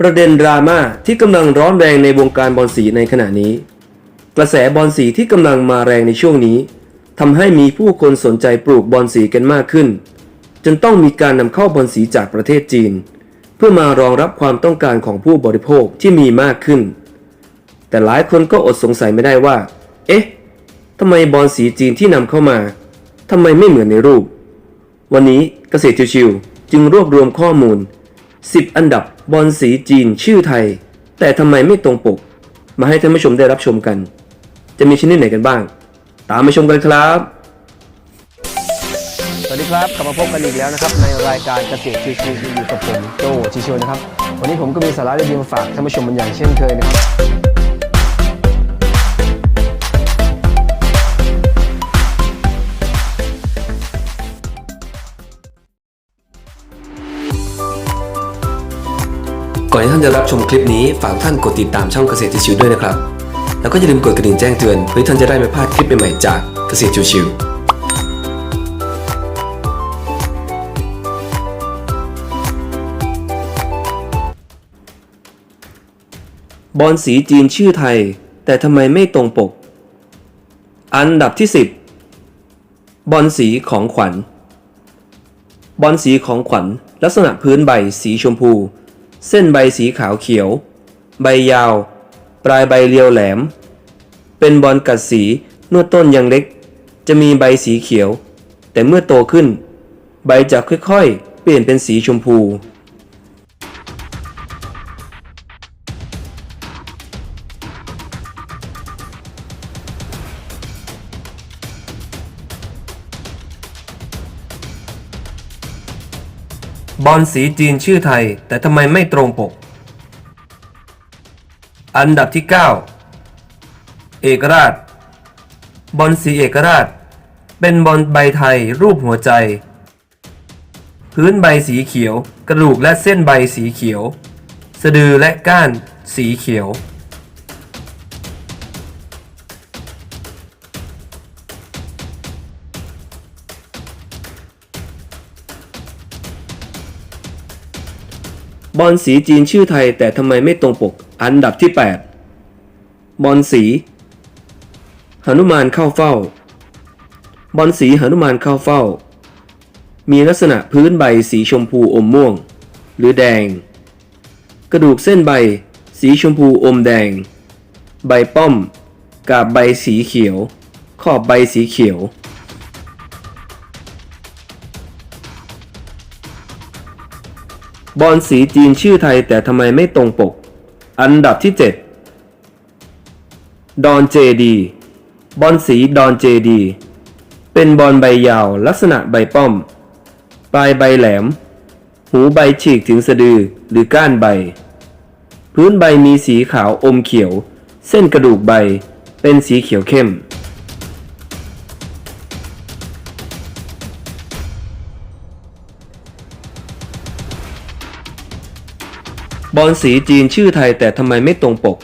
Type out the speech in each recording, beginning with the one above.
ประเด็นดราม่าที่กำลังร้อนแรงในวงการบอลสีในขณะนี้ กระแสบอลสีที่กำลังมาแรงในช่วงนี้ทำให้มีผู้คนสนใจปลูกบอลสีกันมากขึ้น จนต้องมีการนำเข้าบอลสีจากประเทศจีน เพื่อมารองรับความต้องการของผู้บริโภคที่มีมากขึ้น แต่หลายคนก็อดสงสัยไม่ได้ว่า เอ๊ะทำไมบอลสีจีนที่นำเข้ามาทำไมไม่เหมือนในรูป วันนี้เกษตรชิวๆจึงรวบรวมข้อมูล 10 อันดับบอลสีจีนชื่อไทย แต่ทำไมไม่ตรงปก มาให้ท่านผู้ชมได้รับชมกัน จะมีชนิดไหนกันบ้าง ตามมาชมกันครับ สวัสดีครับกลับมาพบกันอีกแล้วนะครับ ในรายการเกษตรชิวๆอยู่กับผมโจชิชวๆนะครับ วันนี้ผมก็มีสาระดีๆมาฝากท่านผู้ชมเป็นอย่างเช่นเคยนะครับ อนที่ท่านจะรับชมคลิปนี้ฝากท่านกดติดตามช่องเกษตรชิวด้วยนะครับ แล้วก็อย่าลืมกดกระดิ่งแจ้งเตือน เพื่อที่ท่านจะได้ไม่พลาดคลิปใหม่ๆจากเกษตรชิวๆบอลสีจีนชื่อไทย แต่ทำไมไม่ตรงปก อันดับที่ 10 บอลสีของขวัญ บอลสีของขวัญ ลักษณะพื้นใบสีชมพู เส้นใบสีขาวเขียว ใบยาว ปลายใบเรียวแหลม เป็นบอลกัดสีเมื่อต้นยังเล็ก จะมีใบสีเขียว แต่เมื่อโตขึ้น ใบจะค่อยๆ เปลี่ยนเป็นสีชมพู บอลสีจีนชื่อไทย แต่ทำไมไม่ตรงปก อันดับที่ 9 เอกราช บอลสีเอกราช เป็นบอลใบไทยรูปหัวใจ พื้นใบสีเขียว กระดูกและเส้นใบสีเขียว สะดือและก้านสีเขียว บอลสีจีนชื่อไทยแต่ทำไมไม่ตรงปก อันดับที่ 8 บอลสีหนุมานเข้าเฝ้า บอลสีหนุมานเข้าเฝ้า มีลักษณะพื้นใบสีชมพูอมม่วง หรือแดง กระดูกเส้นใบ สีชมพูอมแดง ใบป้อม กาบใบสีเขียว ขอบใบสีเขียว บอลสีจีนชื่อไทยแต่ทำไมไม่ตรงปก อันดับที่ 7 ดอนเจดี บอลสีดอนเจดี เป็นบอลใบยาวลักษณะใบป้อม ปลายใบแหลม หูใบฉีกถึงสะดือหรือก้านใบ พื้นใบมีสีขาวอมเขียว เส้นกระดูกใบเป็นสีเขียวเข้ม บอลสีจีนชื่อไทยแต่ทำไมไม่ตรงปก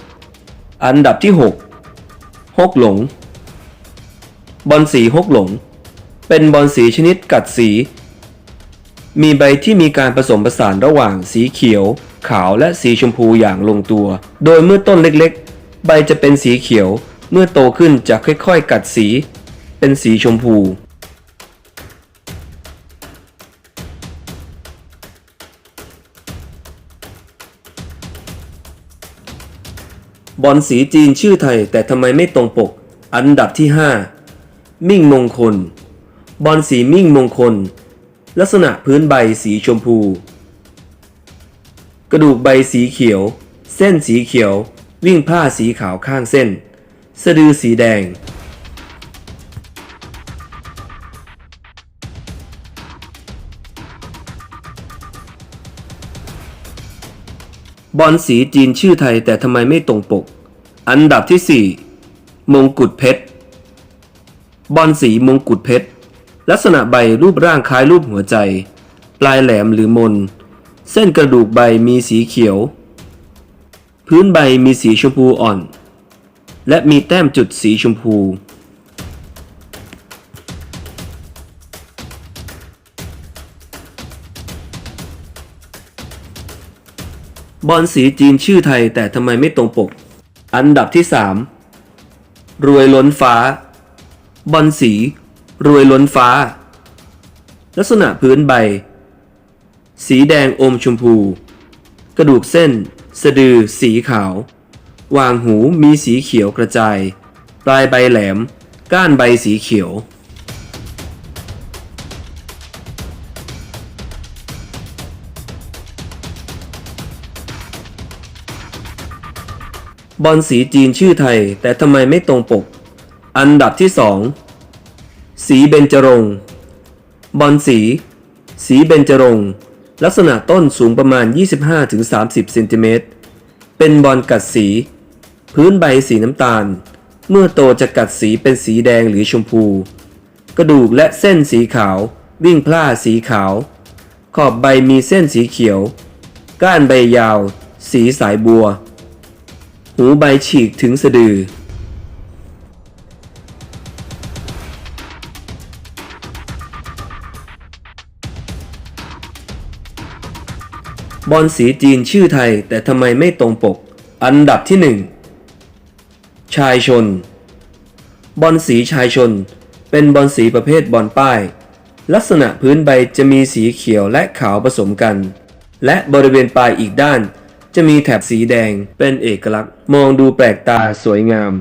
อันดับที่ 6 ฮกหลง บอลสีฮกหลง เป็นบอลสีชนิดกัดสี มีใบที่มีการผสมผสานระหว่างสีเขียว ขาวและสีชมพูอย่างลงตัว โดยเมื่อต้นเล็กๆ ใบจะเป็นสีเขียว เมื่อโตขึ้นจะค่อยๆ กัดสี เป็นสีชมพู อลสีจีนชื่อไทยแต่ทำไมไม่ตรงปก อันดับที่ 5 มิ่งมงคล บอลสีมิ่งมงคล ลักษณะพื้นใบสีชมพู กระดูกใบสีเขียว เส้นสีเขียว วิ่งผ้าสีขาวข้างเส้น สะดือสีแดงบอลสีจีนชื่อไทยแต่ทำไมไม่ตรงปก อันดับที่ 4 มงกุฎเพชร บอลสีมงกุฎเพชร ลักษณะใบรูปร่างคล้ายรูปหัวใจ ปลายแหลมหรือมน เส้นกระดูกใบมีสีเขียว พื้นใบมีสีชมพูอ่อน และมีแต้มจุดสีชมพูบบอลสีจีนชื่อไทยแต่ทำไมไม่ตรงปก อันดับที่ 3 รวยล้นฟ้า บอลสี รวยล้นฟ้า ลักษณะพื้นใบ สีแดงอมชมพู กระดูกเส้น สะดือ สีขาว วางหูมีสีเขียวกระจาย ปลายใบแหลม ก้านใบสีเขียว บอลสีจีนชื่อไทย แต่ทำไมไม่ตรงปก อันดับที่ 2 สีเบญจรงบอลสี สีเบญจรงลักษณะต้นสูงประมาณ 25-30 เซนติเมตร เป็นบอลกัดสี พื้นใบสีน้ำตาล เมื่อโตจะกัดสีเป็นสีแดงหรือชมพู กระดูกและเส้นสีขาว วิ่งพล่าสีขาว ขอบใบมีเส้นสีเขียว ก้านใบยาว สีสายบัว หูใบฉีกถึงสะดือ บอลสีจีนชื่อไทยแต่ทำไมไม่ตรงปก อันดับที่1ชายชน บอลสีชายชน เป็นบอลสีประเภทบอลป้าย ลักษณะพื้นใบจะมีสีเขียวและขาวผสมกัน และบริเวณปลายอีกด้าน จะมีแถบสีแดงเป็นเอกลักษณ์ มองดูแปลกตาสวยงาม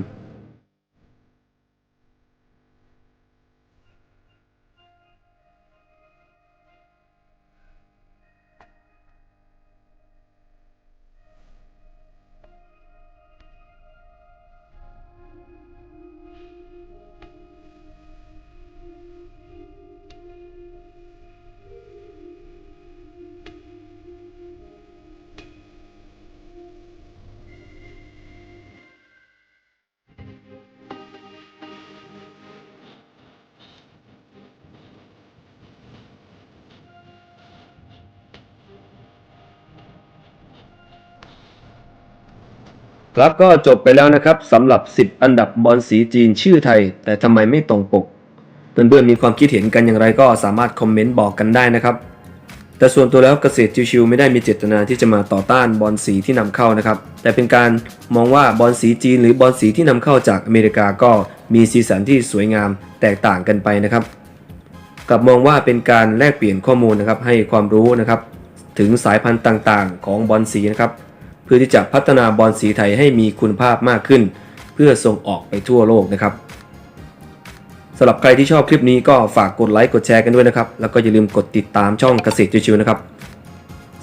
ครับก็จบไปแล้วนะครับสำหรับ 10 อันดับบอลสีจีนชื่อไทย แต่ทำไมไม่ตรงปก เพื่อนๆมีความคิดเห็นกันอย่างไรก็สามารถคอมเมนต์บอกกันได้นะครับ แต่ส่วนตัวแล้วเกษตรชิวๆไม่ได้มีเจตนาที่จะมาต่อต้านบอลสีที่นำเข้านะครับ แต่เป็นการมองว่าบอลสีจีนหรือบอลสีที่นำเข้าจากอเมริกาก็มีสีสันที่สวยงามแตกต่างกันไปนะครับกลับมองว่าเป็นการแลกเปลี่ยนข้อมูลนะครับให้ความรู้นะครับถึงสายพันธุ์ต่างๆ ของบอลสีนะครับ เพื่อที่จะพัฒนาบอลสีไทยให้มีคุณภาพมากขึ้น เพื่อส่งออกไปทั่วโลกนะครับสำหรับใครที่ชอบคลิปนี้ก็ฝากกดไลค์กดแชร์กันด้วยนะครับแล้วก็อย่าลืมกดติดตามช่องเกษตรชิวๆนะครับ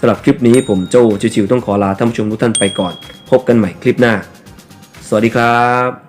สำหรับคลิปนี้ผมโจชิวๆต้องขอลาท่านผู้ชมทุกท่านไปก่อน พบกันใหม่คลิปหน้า สวัสดีครับ